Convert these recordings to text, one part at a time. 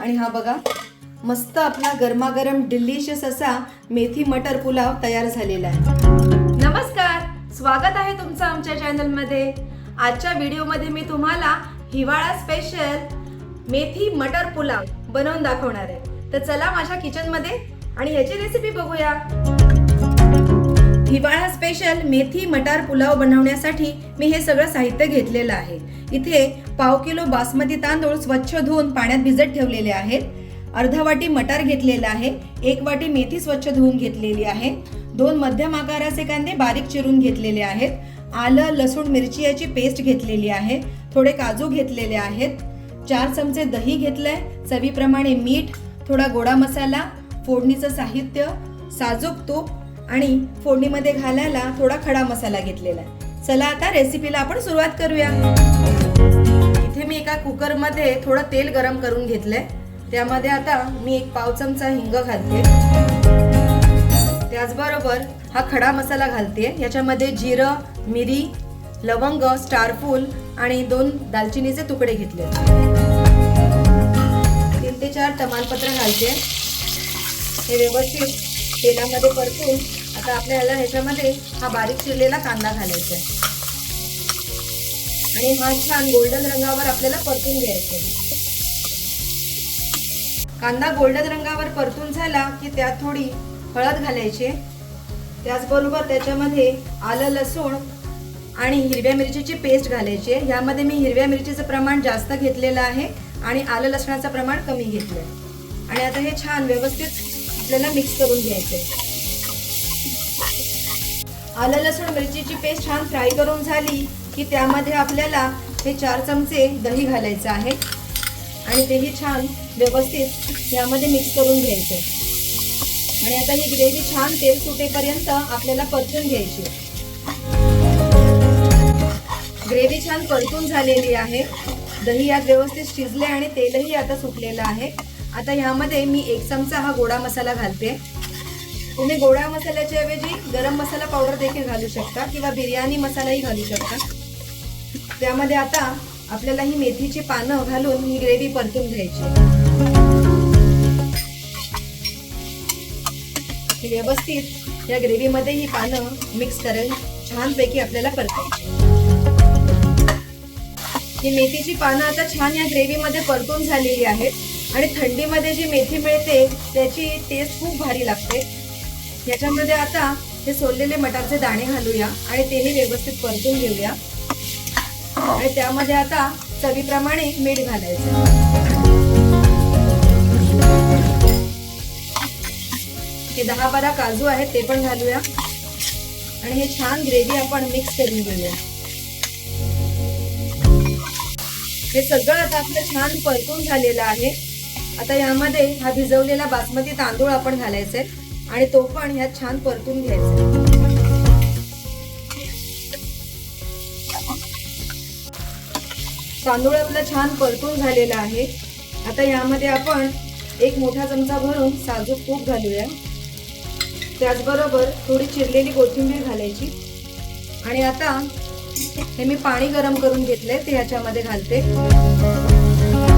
आणि हा बघा मस्त आपला गरमागरम डिलिशियस असा मेथी मटर पुलाव तयार झालेला आहे. नमस्कार स्वागत आहे तुमचं आमच्या चॅनलमध्ये आजच्या व्हिडिओमध्ये मी तुम्हाला हिवाळा स्पेशल मेथी मटर पुलाव बनवून दाखवणार आहे. तर चला माझ्या किचनमध्ये आणि ह्याची रेसिपी बघूया. हिवाळा स्पेशल मेथी मटार पुलाव बनवण्यासाठी मी हे सगळं साहित्य घेतलेलं आहे. इथे पाव किलो बासमती तांदूळ स्वच्छ धुवून पाण्यात भिजत ठेवलेले आहेत. अर्धा वाटी मटार घेतलेला आहे. एक वाटी मेथी स्वच्छ धुवून घेतलेली आहे. दोन मध्यम आकाराचे कांदे बारीक चिरून घेतलेले आहेत. आलं लसूण मिरची याची पेस्ट घेतलेली आहे. थोडे काजू घेतलेले आहेत. चार चमचे दही घेतलंय. चवीप्रमाणे मीठ थोडा गोडा मसाला फोडणीचं साहित्य साजूक तूप आणि फोडणीमध्ये घालायला थोडा खडा मसाला घेतलेला आहे. चला आता रेसिपीला आपण सुरुवात करूया. इथे मी एका कुकरमध्ये थोडं तेल गरम करून घेतलंय. त्यामध्ये आता मी एक पाव चमचा हिंग घालते त्याचबरोबर हा खडा मसाला घालते याच्यामध्ये जिरं मिरी लवंग स्टारफूल आणि दोन दालचिनीचे तुकडे घेतले. तीन ते चार तमालपत्र घालते हे व्यवस्थित तेलामध्ये परतून आता आपल्याला ह्याच्यामध्ये हा बारीक चिरलेला कांदा घालायचा आहे आणि हा छान गोल्डन रंगावर आपल्याला परतून घ्यायचा कांदा गोल्डन रंगावर परतून झाला की त्यात थोडी हळद घालायची त्याचबरोबर त्याच्यामध्ये आलं लसूण आणि हिरव्या मिरचीची पेस्ट घालायची आहे. यामध्ये मी हिरव्या मिरचीचं प्रमाण जास्त घेतलेलं आहे आणि आलं लसणाचं प्रमाण कमी घेतलं आहे आणि आता हे छान व्यवस्थित आपल्याला मिक्स करून घ्यायचं आहे. आलं लसूण मिरचीची पेस्ट छान फ्राय करून झाली. की त्यामध्ये आपल्याला हे चार चमचे दही घालायचं आहे. आणि तेही छान व्यवस्थित यामध्ये मिक्स करून घ्यायचं. आणि आता ही ग्रेव्ही छान तेल सुटेपर्यंत आपल्याला परतून घ्यायची. ग्रेव्ही छान परतून झालेली आहे. दही यात व्यवस्थित शिजले आणि तेलही आता सुटलेलं आहे. आता ह्यामध्ये मी एक चमचा हा गोडा मसाला घालते. तुम्ही गोडा मसाल्याच्या ऐवजी गरम मसाला पावडर देखील घालू शकता किंवा बिर्याणी मसालाही घालू शकता. त्यामध्ये आता आपल्याला ही मेथीची पानं घालून ही ग्रेव्ही परतून घ्यायची. व्यवस्थित या ग्रेव्हीमध्ये ही पानं मिक्स करेल. छानपैकी आपल्याला परतायची. ही मेथीची पानं आता छान या ग्रेव्हीमध्ये परतून झालेली आहेत. आणि थंडीमध्ये जी मेथी मिळते त्याची टेस्ट खूप भारी लागते. याच्यामध्ये आता हे सोललेले मटारचे दाणे घालूया आणि तेही व्यवस्थित परतून घेऊया. आणि त्यामध्ये आता चवीप्रमाणे मीठ घालायचं. हे दहा बारा काजू आहेत ते पण घालूया. आणि हे छान ग्रेव्ही आपण मिक्स करून घेऊया. हे सगळं आता आपलं छान परतून झालेलं आहे. आता यामध्ये हा भिजवलेला बासमती तांदूळ आपण घालायचे आणि तो पण ह्यात छान परतून घ्यायचा तांदूळ आपला छान परतून झालेला आहे. आता यामध्ये आपण एक मोठा चमचा भरून साजूक तूप घालूया. त्याचबरोबर थोडी चिरलेली कोथिंबीर घालायची. आणि आता हे मी पाणी गरम करून घेतले ते ह्याच्यामध्ये घालते.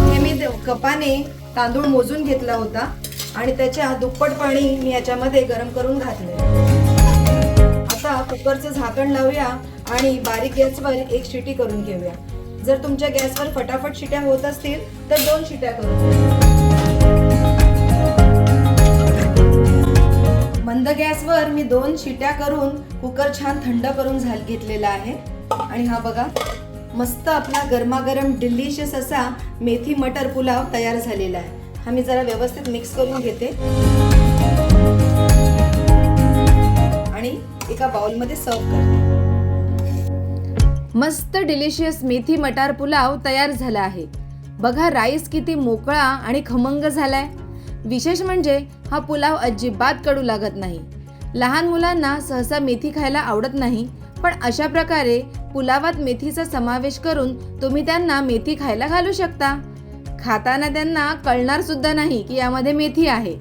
हे मी कपाने तांदूळ मोजून घेतला होता. आणि त्याच्या दुप्पट पाणी मी याच्यामध्ये गरम करून घातले आता कुकरचं झाकण लावूया आणि बारीक गॅसवर एक शिटी करून घेऊया. जर तुमच्या गॅसवर फटाफट शिट्या होत असतील तर दोन शिट्या करून मंद गॅसवर मी दोन शिट्या करून कुकर छान थंड करून झाल घेतलेला आहे. आणि हा बघा मस्त आपला गरमागरम डिलिशियस असा मेथी मटर पुलाव तयार झालेला आहे. हा मी जरा व्यवस्थित मिक्स करून घेते. आणि एका बाउलमध्ये सर्व करते. मस्त डिलिशियस मेथी मटार पुलाव तयार झाला आहे. बघा राईस किती मोकळा आणि खमंग झालाय. विशेष म्हणजे हा पुलाव अजिबात कडू लागत नाही. लहान मुलांना सहसा मेथी खायला आवडत नाही पण अशा प्रकारे पुलावात मेथीचा समावेश करून तुम्ही त्यांना मेथी खायला घालू शकता. खाताना त्यांना कळणार सुद्धा नाही की यामध्ये मेथी आहे.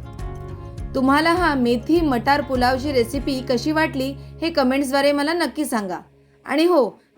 तुम्हाला हा मेथी मटार पुलावची रेसिपी कशी वाटली हे कमेंट्सद्वारे मला नक्की सांगा. आणि हो